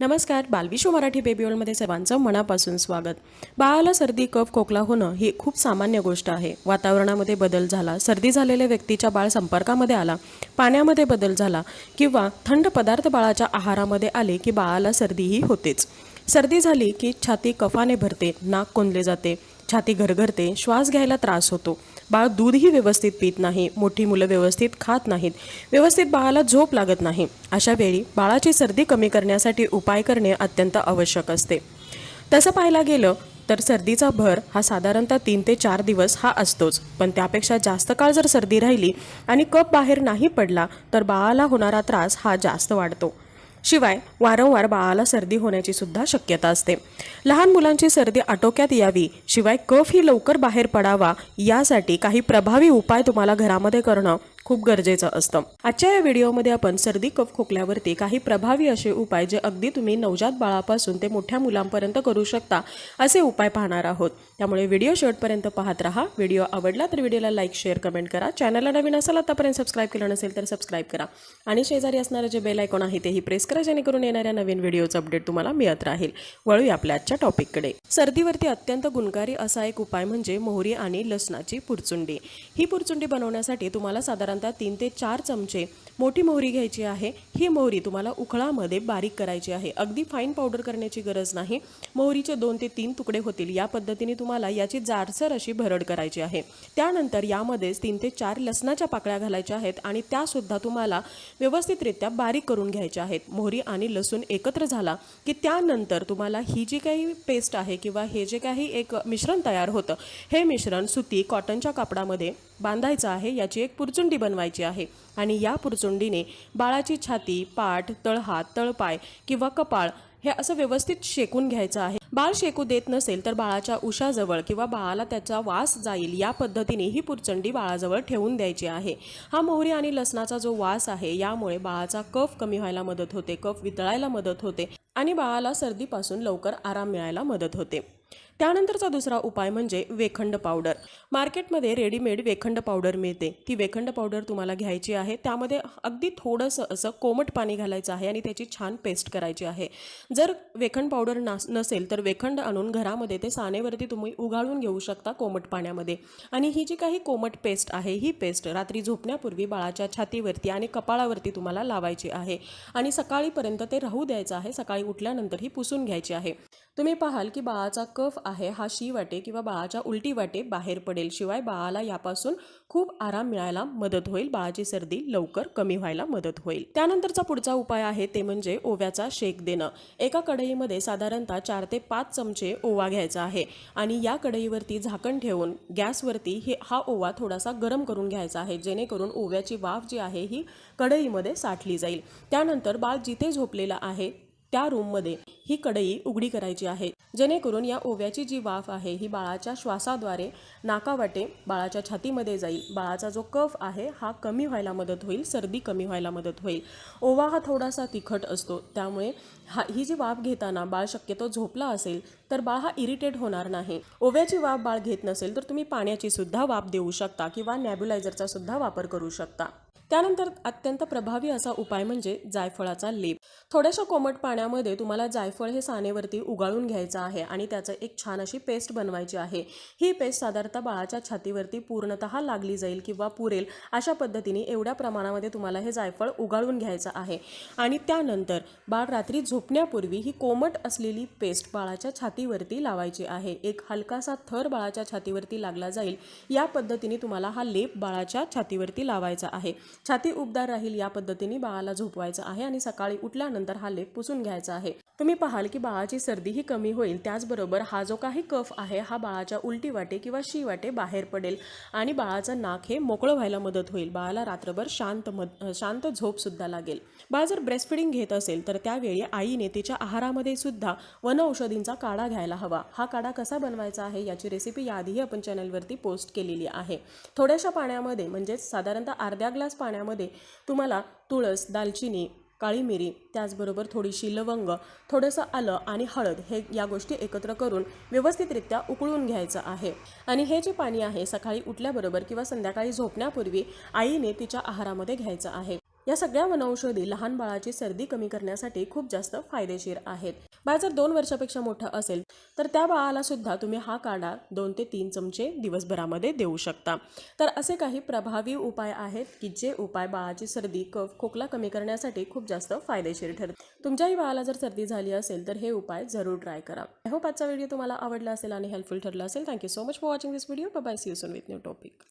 नमस्कार बालविश्व मराठी बेबीओलमध्ये सर्वांचं मनापासून स्वागत. बाळाला सर्दी कफ खोकला होणं ही खूप सामान्य गोष्ट आहे. वातावरणामध्ये बदल झाला सर्दी झालेल्या व्यक्तीच्या बाळ संपर्कामध्ये आला पाण्यामध्ये बदल झाला किंवा थंड पदार्थ बाळाच्या आहारामध्ये आले की बाळाला सर्दीही होतेच. सर्दी झाली की छाती कफाने भरते नाक कोंदले जाते. छाती घरघरते श्वास घ्यायला त्रास होतो. बाळ दूधही व्यवस्थित पित नाही मोठी मुलं व्यवस्थित खात नाहीत व्यवस्थित बाळाला झोप लागत नाही. अशा वेळी बाळाची सर्दी कमी करण्यासाठी उपाय करणे अत्यंत आवश्यक असते. तसं पाहायला गेलं तर सर्दीचा भर हा साधारणतः तीन ते चार दिवस हा असतोच. पण त्यापेक्षा जास्त काळ जर सर्दी राहिली आणि कप बाहेर नाही पडला तर बाळाला होणारा त्रास हा जास्त वाढतो. शिवाय वारंवार बाळाला सर्दी होण्याची सुद्धा शक्यता असते. लहान मुलांची सर्दी आटोक्यात यावी शिवाय कफ ही लवकर बाहेर पडावा यासाठी काही प्रभावी उपाय तुम्हाला घरामध्ये करणं खूप गरजेचं असतं. आजच्या या व्हिडिओमध्ये आपण सर्दी कफ खोकल्यावरती काही प्रभावी असे उपाय जे अगदी तुम्ही नवजात बाळापासून ते मोठ्या मुलांपर्यंत करू शकता असे उपाय पाहणार आहोत. त्यामुळे व्हिडिओ शेवटपर्यंत पाहत राहा. व्हिडिओ आवडला तर व्हिडिओला लाईक शेअर कमेंट करा. चॅनलला नवीन असाल आतापर्यंत सबस्क्राईब केलं नसेल तर सबस्क्राईब करा. आणि शेजारी असणारं जे बेल आयकॉन आहे तेही प्रेस करा जेणेकरून येणाऱ्या नवीन व्हिडिओचं अपडेट तुम्हाला मिळत राहील. वळूया आपल्या आजच्या टॉपिककडे. सर्दीवरती अत्यंत गुणकारी असा एक उपाय म्हणजे मोहरी आणि लसणाची पुरचुंडी. ही पुरचुंडी बनवण्यासाठी तुम्हाला साधारण साधारणतः तीन ते चार चमचे मोठी मोहरी घ्यायची आहे. ही मोहरी तुम्हाला उखळामध्ये बारीक करायची आहे. अगदी फाईन पावडर करण्याची गरज नाही. मोहरीचे दोन ते तीन तुकडे होतील. या पद्धतीने तुम्हाला याची जाडसर अशी भरड करायची आहे. त्यानंतर यामध्येच तीन ते चार लसणाच्या पाकळ्या घालायच्या आहेत आणि त्यासुद्धा तुम्हाला व्यवस्थितरित्या बारीक करून घ्यायच्या आहेत. मोहरी आणि लसूण एकत्र झाला की त्यानंतर तुम्हाला ही जी काही पेस्ट आहे किंवा हे जे काही एक मिश्रण तयार होतं हे मिश्रण सुती कॉटनच्या कापडामध्ये बांधायचं आहे. याची एक पुरचुंडी बनवायची आहे. आणि या पुरचुंडीने बाळाची छाती पाठ तळहात तळपाय किंवा कपाळ हे असं व्यवस्थित शेकून घ्यायचं आहे. बाळ शेकू देत नसेल तर बाळाच्या उशाजवळ किंवा बाळाला त्याचा वास जाईल या पद्धतीने ही पुरचंडी बाळाजवळ ठेवून द्यायची आहे. हा मोहरी आणि लसणाचा जो वास आहे यामुळे बाळाचा कफ कमी व्हायला मदत होते कफ वितळायला मदत होते आणि बाळाला सर्दीपासून लवकर आराम मिळायला मदत होते. त्यानंतरचा दुसरा उपाय म्हणजे वेखंड पावडर. मार्केटमध्ये रेडीमेड वेखंड पावडर मिळते. ती वेखंड पावडर तुम्हाला घ्यायची आहे. त्यामध्ये अगदी थोडंसं असं कोमट पाणी घालायचं आहे आणि त्याची छान पेस्ट करायची आहे. जर वेखंड पावडर नास नसेल तर वेखंड आणून घरामध्ये ते सानेवरती तुम्ही उगाळून घेऊ शकता कोमट पाण्यामध्ये. आणि ही जी काही कोमट पेस्ट आहे ही पेस्ट रात्री झोपण्यापूर्वी बाळाच्या छातीवरती आणि कपाळावरती तुम्हाला लावायची आहे. आणि सकाळीपर्यंत ते राहू द्यायचं आहे. सकाळी उठल्यानंतर ही पुसून घ्यायची आहे. तुम्ही पाहाल की बाळाचा कफ आहे हा शी वाटे किंवा बाळाच्या उलटी वाटे बाहेर पडेल. शिवाय बाळाला यापासून खूप आराम मिळायला मदत होईल. बाळाची सर्दी लवकर कमी व्हायला मदत होईल. त्यानंतरचा पुढचा उपाय आहे ते म्हणजे ओव्याचा शेक देणं. एका कढईमध्ये साधारणतः चार ते पाच चमचे ओवा घ्यायचा आहे आणि या कढईवरती झाकण ठेवून गॅसवरती हे हा ओवा थोडासा गरम करून घ्यायचा आहे. जेणेकरून ओव्याची वाफ जी आहे ही कढईमध्ये साठली जाईल. त्यानंतर बाळ जिथे झोपलेलं आहे त्या रूममध्ये ही कढई उघडी करायची आहे. जेणेकरून या ओव्याची जी वाफ आहे ही बाळाच्या श्वासाद्वारे नाकावाटे बाळाच्या छातीमध्ये जाईल. बाळाचा जो कफ आहे हा कमी व्हायला मदत होईल सर्दी कमी व्हायला मदत होईल. ओवा हा थोडासा तिखट असतो. त्यामुळे हा ही जी वाफ घेताना बाळ शक्यतो झोपला असेल तर बाळ हा इरिटेट होणार नाही. ओव्याची वाफ बाळ घेत नसेल तर तुम्ही पाण्याची सुद्धा वाफ देऊ शकता किंवा नॅब्युलायझरचा सुद्धा वापर करू शकता. त्यानंतर अत्यंत प्रभावी असा उपाय म्हणजे जायफळाचा लेप. थोड्याशा कोमट पाण्यामध्ये तुम्हाला जायफळ हे सानेवरती उगाळून घ्यायचं आहे आणि त्याचं एक छान अशी पेस्ट बनवायची आहे. ही पेस्ट साधारणतः बाळाच्या छातीवरती पूर्णतः लागली जाईल किंवा पुरेल अशा पद्धतीने एवढ्या प्रमाणामध्ये तुम्हाला हे जायफळ उगाळून घ्यायचं आहे. आणि त्यानंतर बाळ रात्री झोपण्यापूर्वी ही कोमट असलेली पेस्ट बाळाच्या छातीवरती लावायची आहे. एक हलकासा थर बाळाच्या छातीवरती लागला जाईल. या पद्धतीने तुम्हाला हा लेप बाळाच्या छातीवरती लावायचा आहे. छाती उबदार राहील या पद्धतीने बाळाला झोपवायचं आहे आणि सकाळी उठल्यानंतर हा लेप पुसून घ्यायचा आहे. तुम्ही पाहाल की बाळाची सर्दीही कमी होईल. त्याचबरोबर हा जो काही कफ आहे हा बाळाच्या उलटी वाटे किंवा शी वाटे बाहेर पडेल आणि बाळाचं नाक हे मोकळं व्हायला मदत होईल. बाळाला रात्रभर शांत मद शांत झोपसुद्धा लागेल. बाळ जर ब्रेस्टफिडिंग घेत असेल तर त्यावेळी आईने तिच्या आहारामध्ये सुद्धा वनऔषधींचा काढा घ्यायला हवा. हा काढा कसा बनवायचा आहे याची रेसिपी याआधीही आपण चॅनलवरती पोस्ट केलेली आहे. थोड्याशा पाण्यामध्ये म्हणजेच साधारणतः अर्ध्या ग्लास पाण्यामध्ये. तुम्हाला तुळस दालचिनी काळी मिरी त्याचबरोबर थोडीशी लवंग थोडंसं आलं आणि हळद हे या गोष्टी एकत्र करून व्यवस्थितरित्या उकळून घ्यायचं आहे. आणि हे जे पाणी आहे सकाळी उठल्याबरोबर किंवा संध्याकाळी झोपण्यापूर्वी आईने तिच्या आहारामध्ये घ्यायचं आहे. या सगळ्या वनौषधी लहान बाळाची सर्दी कमी करण्यासाठी खूप जास्त फायदेशीर आहेत. बाळ जर दोन वर्षापेक्षा मोठं असेल तर त्या बाळाला सुद्धा तुम्ही हा काढा दोन ते तीन चमचे दिवसभरामध्ये देऊ शकता. तर असे काही प्रभावी उपाय आहेत की जे उपाय बाळाची सर्दी कफ खोकला कमी करण्यासाठी खूप जास्त फायदेशीर ठरतात. तुमच्याही बाळाला जर सर्दी झाली असेल तर हे उपाय जरूर ट्राय करा. आय होप आजचा व्हिडिओ तुम्हाला आवडला असेल आणि हेल्पफुल ठरला असेल. Thank you so much for watching this video bye see you soon with new topic